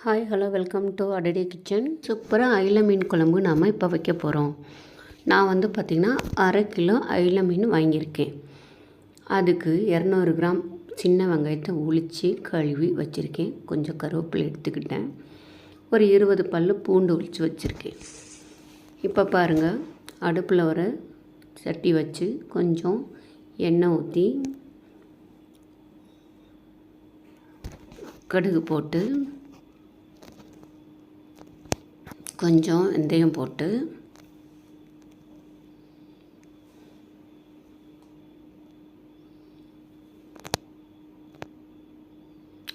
Hi hello welcome to அடடி kitchen சூப்பராக அயில மீன் குழம்பு நாம் இப்போ வைக்க போகிறோம் நான் வந்து பார்த்திங்கன்னா அரை கிலோ அயில மீன் வாங்கியிருக்கேன். அதுக்கு இரநூறு கிராம் சின்ன வெங்காயத்தை உளித்து கழுவி வச்சுருக்கேன். கொஞ்சம் கருவேப்பிலை எடுத்துக்கிட்டேன். ஒரு இருபது பல்லு பூண்டு உளித்து வச்சுருக்கேன். இப்போ பாருங்கள் அடுப்பில் ஒரு சட்டி வச்சு கொஞ்சம் எண்ணெய் ஊற்றி கடுகு போட்டு கொஞ்சம் வெந்தயம் போட்டு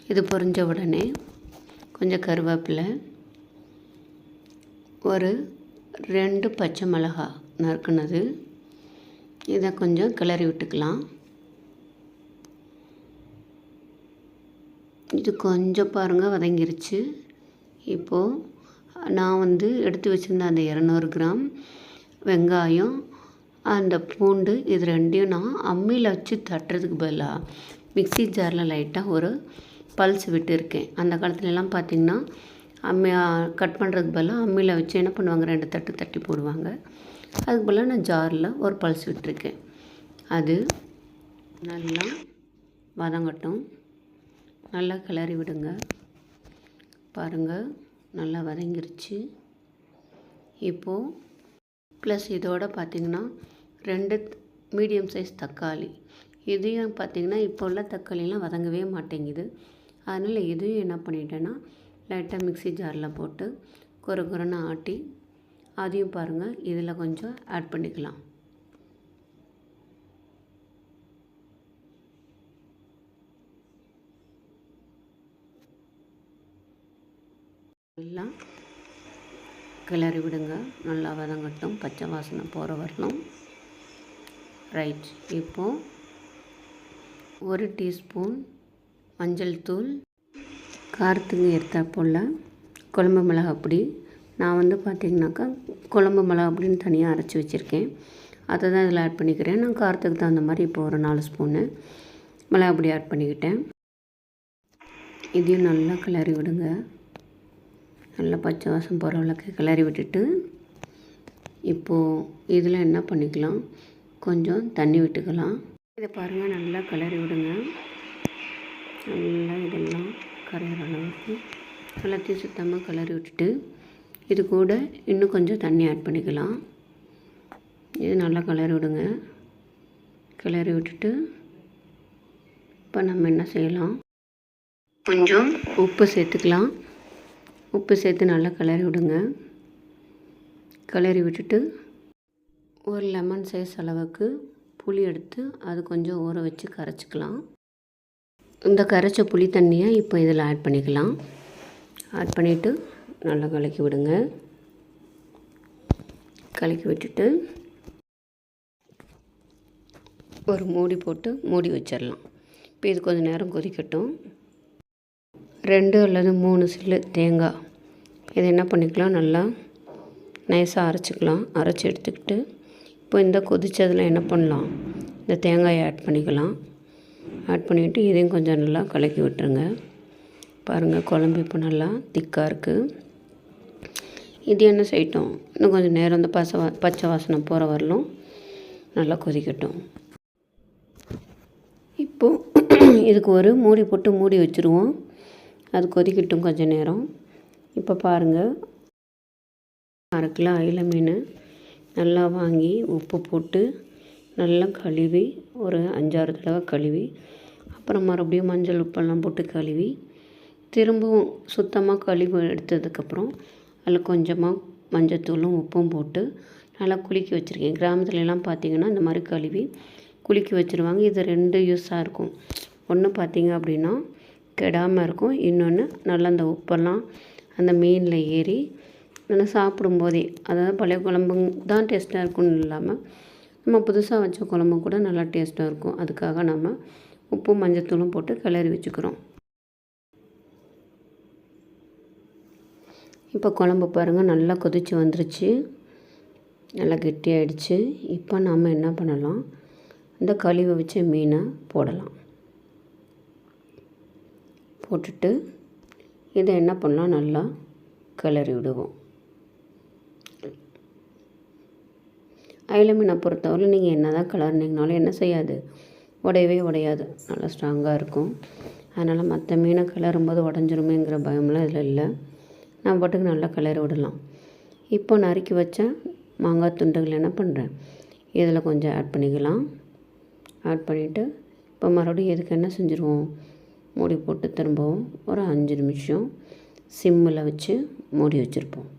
இது பொரிஞ்ச உடனே கொஞ்சம் கருவேப்பிலை ஒரு ரெண்டு பச்சை மிளகா நறுக்குனது. இதை கொஞ்சம் கிளறி விட்டுக்கலாம். இது கொஞ்சம் பாருங்கள் வதங்கிருச்சு. இப்போது நான் வந்து எடுத்து வச்சுருந்த அந்த இரநூறு கிராம் வெங்காயம் அந்த பூண்டு இது ரெண்டையும் நான் அம்மியில் வச்சு தட்டுறதுக்கு பதிலாக மிக்ஸி ஜாரில் லைட்டாக ஒரு பல்ஸ் விட்டுருக்கேன். அந்த காலத்துலலாம் பார்த்திங்கன்னா அம்மி கட் பண்ணுறதுக்கு பதிலாக அம்மியில் வச்சு என்ன பண்ணுவாங்க? ரெண்டு தட்டு தட்டி போடுவாங்க. அதுக்கு பதிலாக நான் ஜாரில் ஒரு பல்ஸ் விட்டுருக்கேன். அது நல்லா வதங்கட்டும். நல்லா கிளறி விடுங்க. பாருங்கள் நல்லா வதங்கிருச்சு. இப்போது ப்ளஸ் இதோட பார்த்திங்கன்னா ரெண்டு மீடியம் சைஸ் தக்காளி. இதையும் பார்த்திங்கன்னா இப்போ உள்ள தக்காளிலாம் வதங்கவே மாட்டேங்குது. அதனால் இதையும் என்ன பண்ணிட்டேன்னா லைட்டாக மிக்ஸி ஜாரில் போட்டு குறை குறைன்னு ஆட்டி அதையும் பாருங்கள் இதில் கொஞ்சம் ஆட் பண்ணிக்கலாம். எல்லாம் கிளறி விடுங்க. நல்லா வதங்கட்டும். பச்சை வாசனை போகிற வரணும். ரைட் இப்போது ஒரு டீஸ்பூன் மஞ்சள் தூள் காரத்துக்கு ஏற்ற போல் குழம்பு மிளகாப்பொடி நான் வந்து பார்த்திங்கனாக்கா குழம்பு மிளகா அப்படின்னு தனியாக அரைச்சி வச்சுருக்கேன். அதை தான் இதில் ஆட் பண்ணிக்கிறேன். நான் காரத்துக்கு தகுந்த மாதிரி இப்போ ஒரு நாலு ஸ்பூனு மிளகாப்பொடி ஆட் பண்ணிக்கிட்டேன். இதையும் நல்லா கிளறி விடுங்க. நல்லா பச்சை வாசம் போகிற அளவுக்கு கிளறி விட்டுட்டு இப்போது இதில் என்ன பண்ணிக்கலாம்? கொஞ்சம் தண்ணி விட்டுக்கலாம். இதை பாருங்கள் நல்லா கிளறி விடுங்க. நல்லா இதெல்லாம் கரையிற அளவுக்கு. எல்லாத்தையும் சுத்தமாக கிளறி விட்டுட்டு இது கூட இன்னும் கொஞ்சம் தண்ணி ஆட் பண்ணிக்கலாம். இது நல்லா கிளறி விடுங்க. கிளறி விட்டுட்டு இப்போ நம்ம என்ன செய்யலாம்? கொஞ்சம் உப்பு சேர்த்துக்கலாம். உப்பு சேர்த்து நல்லா கிளறி விடுங்க. கிளறி விட்டுட்டு ஒரு லெமன் சைஸ் அளவுக்கு புளி எடுத்து அது கொஞ்சம் ஊற வச்சு கரைச்சிக்கலாம். இந்த கரைச்ச புளி தண்ணியை இப்போ இதில் ஆட் பண்ணிக்கலாம். ஆட் பண்ணிவிட்டு நல்லா கலக்கி விடுங்க. கலக்கி விட்டுட்டு ஒரு மூடி போட்டு மூடி வச்சிடலாம். இப்போ இது கொஞ்சம் நேரம் கொதிக்கட்டும். ரெண்டு அல்லது மூணு சில்லு தேங்காய் இதை என்ன பண்ணிக்கலாம்? நல்லா நைஸாக அரைச்சிக்கலாம். அரைச்சி எடுத்துக்கிட்டு இப்போ இந்த கொதித்ததில் என்ன பண்ணலாம்? இந்த தேங்காயை ஆட் பண்ணிக்கலாம். ஆட் பண்ணிவிட்டு இதையும் கொஞ்சம் நல்லா கலக்கி விட்டுருங்க. பாருங்கள் குழம்பு இப்போ நல்லா திக்காக இருக்குது இது என்ன செய்யட்டும்? இன்னும் கொஞ்சம் நேரம் இந்த பச பச்சை வாசனை போகிற வரலும் நல்லா கொதிக்கட்டும். இப்போது இதுக்கு ஒரு மூடி போட்டு மூடி வச்சுருவோம். அது கொதிக்கட்டும் கொஞ்சம் நேரம். இப்போ பாருங்கள் அரை கிலோ அயில மீன் நல்லா வாங்கி உப்பு போட்டு நல்லா கழுவி ஒரு அஞ்சாறு தடவை கழுவி அப்புறம் மறுபடியும் மஞ்சள் உப்பெல்லாம் போட்டு கழுவி திரும்பவும் சுத்தமாக கழுவி எடுத்ததுக்கப்புறம் அதில் கொஞ்சமாக மஞ்சத்தூளும் உப்பும் போட்டு நல்லா குலுக்கி வச்சுருக்கேன். கிராமத்துலலாம் பார்த்திங்கன்னா இந்த மாதிரி கழுவி குலுக்கி வச்சுருவாங்க. இது ரெண்டு யூஸாக இருக்கும். ஒன்று பார்த்திங்க அப்படின்னா கெடாமல் இருக்கும். இன்னொன்று நல்லா அந்த உப்பெல்லாம் அந்த மீனில் ஏறி நல்லா சாப்பிடும்போதே அதாவது பழைய குழம்பு தான் டேஸ்ட்டாக இருக்கும்னு இல்லாமல் நம்ம புதுசாக வச்ச குழம்பு கூட நல்லா டேஸ்ட்டாக இருக்கும். அதுக்காக நம்ம உப்பும் மஞ்சத்தூளும் போட்டு கிளறி வச்சுக்கிறோம். இப்போ குழம்பு பாருங்கள் நல்லா கொதித்து வந்துருச்சு. நல்லா கெட்டியாயிடுச்சு. இப்போ நாம் என்ன பண்ணலாம்? இந்த கழுவி வச்ச மீனை போடலாம். போட்டுட்டு இதை என்ன பண்ணலாம்? நல்லா கிளறி விடுவோம். அயில மீனை பொறுத்தவரை நீங்கள் என்ன தான் கிளறினீங்கனாலும் என்ன செய்யாது? உடையவே உடையாது. நல்லா ஸ்ட்ராங்காக இருக்கும். அதனால் மற்ற மீனை கிளறும்போது உடஞ்சிருமேங்கிற பயம்லாம் இதில் இல்லை. நான் பாட்டுக்கு நல்லா கிளறி விடலாம். இப்போ நறுக்கி வச்ச மாங்காய் துண்டுகள் என்ன பண்ணுறேன் இதில் கொஞ்சம் ஆட் பண்ணிக்கலாம். ஆட் பண்ணிவிட்டு இப்போ மறுபடியும் இதுக்கு என்ன செஞ்சுருவோம்? மூடி போட்டு திரும்பவும் ஒரு அஞ்சு நிமிஷம் சிம்மில் வச்சு மூடி வச்சுருப்போம்.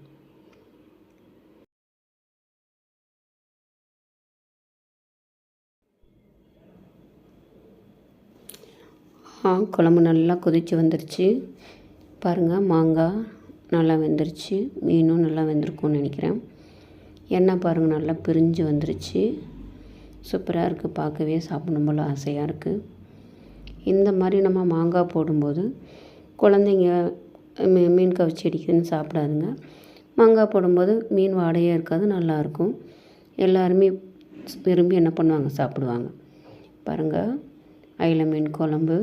ஆ குழம்பு நல்லா கொதித்து வந்துருச்சு. பாருங்கள் மாங்காய் நல்லா வெந்துருச்சு. மீனும் நல்லா வெந்திருக்கும்னு நினைக்கிறேன். எண்ணெய் பாருங்கள் நல்லா பிரிஞ்சு வந்துருச்சு. சூப்பராக இருக்குது பார்க்கவே சாப்பிடும் போல் ஆசையாக இருக்குது இந்த மாதிரி நம்ம மாங்காய் போடும்போது குழந்தைங்க மீ மீன் கவிச்சி அடிக்குதுன்னு சாப்பிடாதுங்க. மாங்காய் போடும்போது மீன் வாடையாக இருக்காது நல்லாயிருக்கும். எல்லாருமே விரும்பி என்ன பண்ணுவாங்க? சாப்பிடுவாங்க. பாருங்கள் அயில மீன் குழம்பு.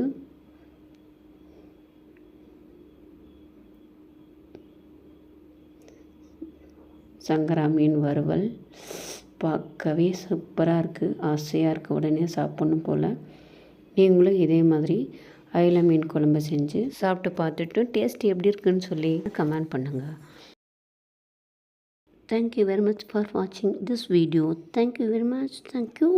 சங்கரா மீன் வறுவல். பார்க்கவே சூப்பராக இருக்குது ஆசையாக இருக்குது உடனே சாப்பிட்ணும் போல். நீங்களும் இதே மாதிரி அயில மீன் குழம்பு செஞ்சு சாப்பிட்டு பார்த்துட்டு டேஸ்ட் எப்படி இருக்குன்னு சொல்லி கமெண்ட் பண்ணுங்கள் thank you very much for வாட்சிங் this video thank you very much thank you